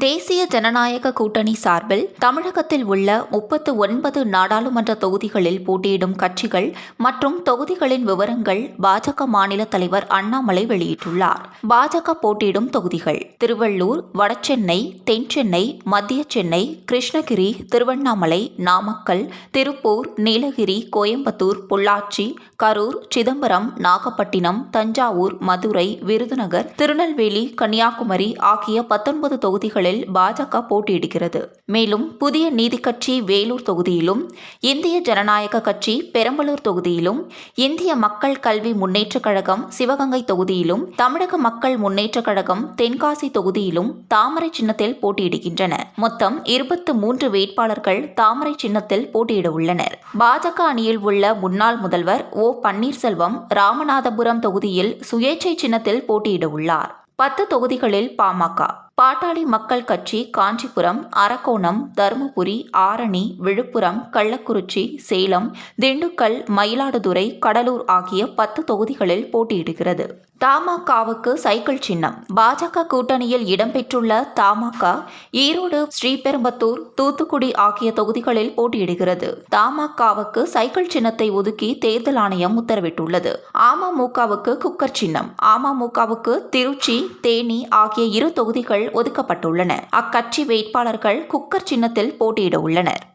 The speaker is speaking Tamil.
தேசிய ஜனநாயக கூட்டணி சார்பில் தமிழகத்தில் உள்ள முப்பத்து ஒன்பது நாடாளுமன்ற தொகுதிகளில் போட்டியிடும் கட்சிகள் மற்றும் தொகுதிகளின் விவரங்கள் பாஜக மாநில தலைவர் அண்ணாமலை வெளியிட்டுள்ளார். பாஜக போட்டியிடும் தொகுதிகள் திருவள்ளூர் வடசென்னை தென்சென்னை மத்திய சென்னை கிருஷ்ணகிரி திருவண்ணாமலை நாமக்கல் திருப்பூர் நீலகிரி கோயம்புத்தூர் பொள்ளாச்சி கரூர் சிதம்பரம் நாகப்பட்டினம் தஞ்சாவூர் மதுரை விருதுநகர் திருநெல்வேலி கன்னியாகுமரி ஆகிய பத்தொன்பது தொகுதிகளில் பாஜக போட்டியிடுகிறது. மேலும் புதிய நீதி கட்சி வேலூர் தொகுதியிலும் இந்திய ஜனநாயக கட்சி பெரம்பலூர் தொகுதியிலும் இந்திய மக்கள் கல்வி முன்னேற்றக் கழகம் சிவகங்கை தொகுதியிலும் தமிழக மக்கள் முன்னேற்றக் கழகம் தென்காசி தொகுதியிலும் தாமரை சின்னத்தில் போட்டியிடுகின்றன. மொத்தம் இருபத்து மூன்று வேட்பாளர்கள் தாமரை சின்னத்தில் போட்டியிட உள்ளனர். பாஜக அணியில் உள்ள முன்னாள் முதல்வர் ஓ. பன்னீர்செல்வம் ராமநாதபுரம் தொகுதியில் சுயேட்சை சின்னத்தில் போட்டியிட உள்ளார். பத்து தொகுதிகளில் பாமக பாட்டாளி மக்கள் கட்சி காஞ்சிபுரம் அரக்கோணம் தருமபுரி ஆரணி விழுப்புரம் கள்ளக்குறிச்சி சேலம் திண்டுக்கல் மயிலாடுதுறை கடலூர் ஆகிய பத்து தொகுதிகளில் போட்டியிடுகிறது. தமாகவுக்கு சைக்கிள் சின்னம். பாஜக கூட்டணியில் இடம்பெற்றுள்ள தமாக ஈரோடு ஸ்ரீபெரும்பத்தூர் தூத்துக்குடி ஆகிய தொகுதிகளில் போட்டியிடுகிறது. தமாகவுக்கு சைக்கிள் சின்னத்தை ஒதுக்கி தேர்தல் ஆணையம் உத்தரவிட்டுள்ளது. அமமுகவுக்கு குக்கர் சின்னம். அமமுகவுக்கு திருச்சி தேனி ஆகிய இரு தொகுதிகள் ஒதுக்கப்பட்டுள்ளன. அக்கட்சி வேட்பாளர்கள் குக்கர் சின்னத்தில் போட்டியிட உள்ளனர்.